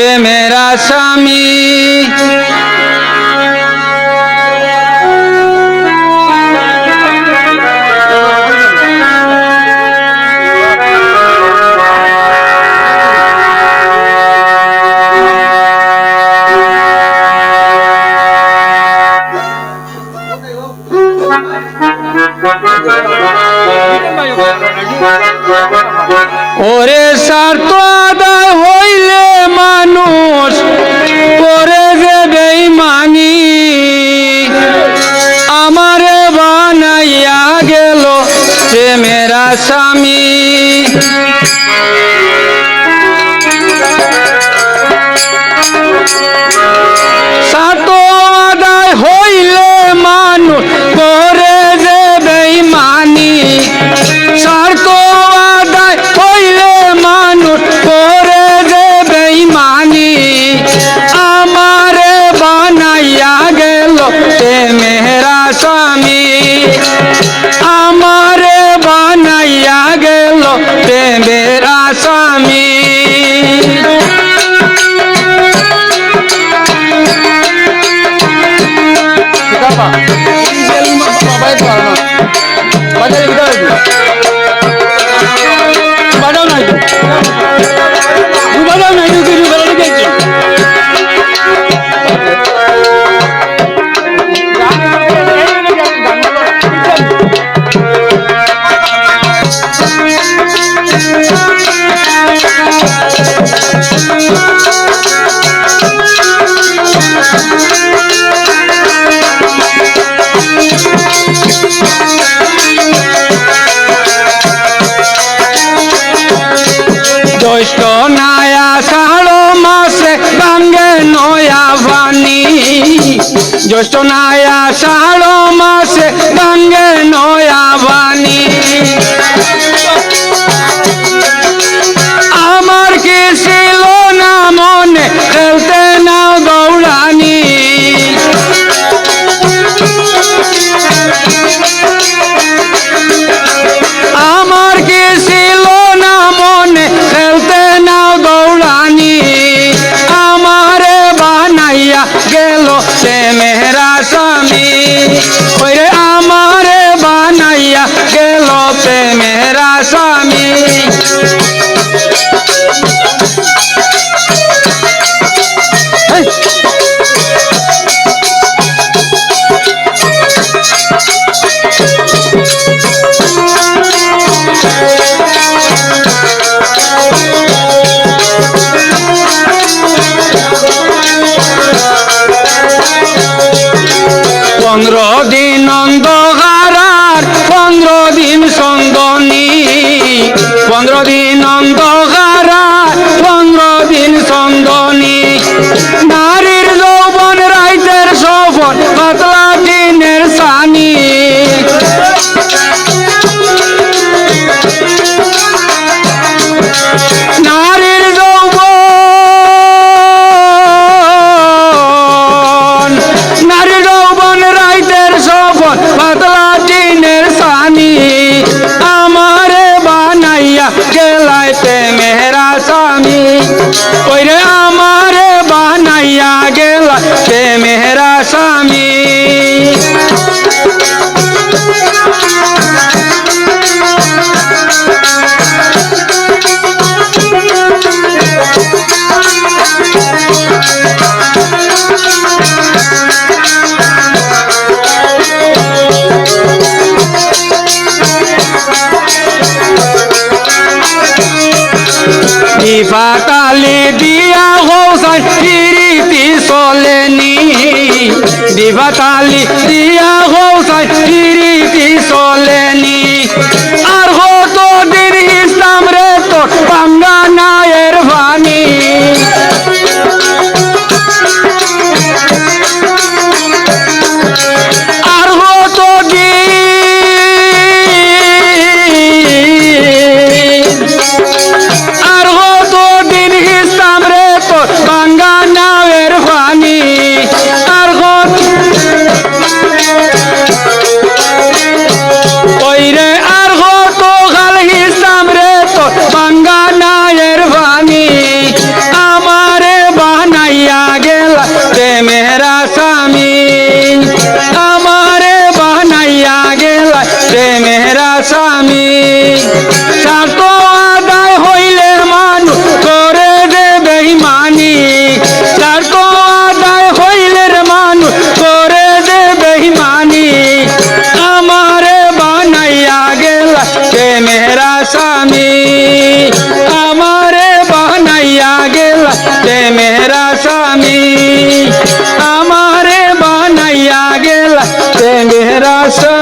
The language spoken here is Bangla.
প্রেমের আসামি। ওরে স্বার্থ আদায় হইলে মানুষ করে যে বেইমানি আমারে বানাইয়া গেল প্রেমের আসামি। স্বামী আমারে বানাইয়া গেল মেহরা স্বামী বাজাও নাই বাজাও নাই জ্যৈষ্ঠ নায়া সাড় মাসে বাঙ্গে নয়া বাণী। জ্যৈষ্ঠ নায়া সাড় মাসে পনেরো দিন অন্ধকার পনেরো দিন সন্দনী পনেরো দিন অন্ধকার মেহরা ওই ওইরে দিয়া হোসাই ফিরিতি চলেনি। দিফাতালি দিয়া হোসাই ফিরিতি চলেনি। স্বামী, স্বার্থ আদায় হইলে করে আদায় হইলে করে বানাইয়া গেল কে মেরা স্বামী। আমারে বানাইয়া গেল কে মেরা স্বামী। আমারে বানাইয়া গেল কে মেরা স্বামী।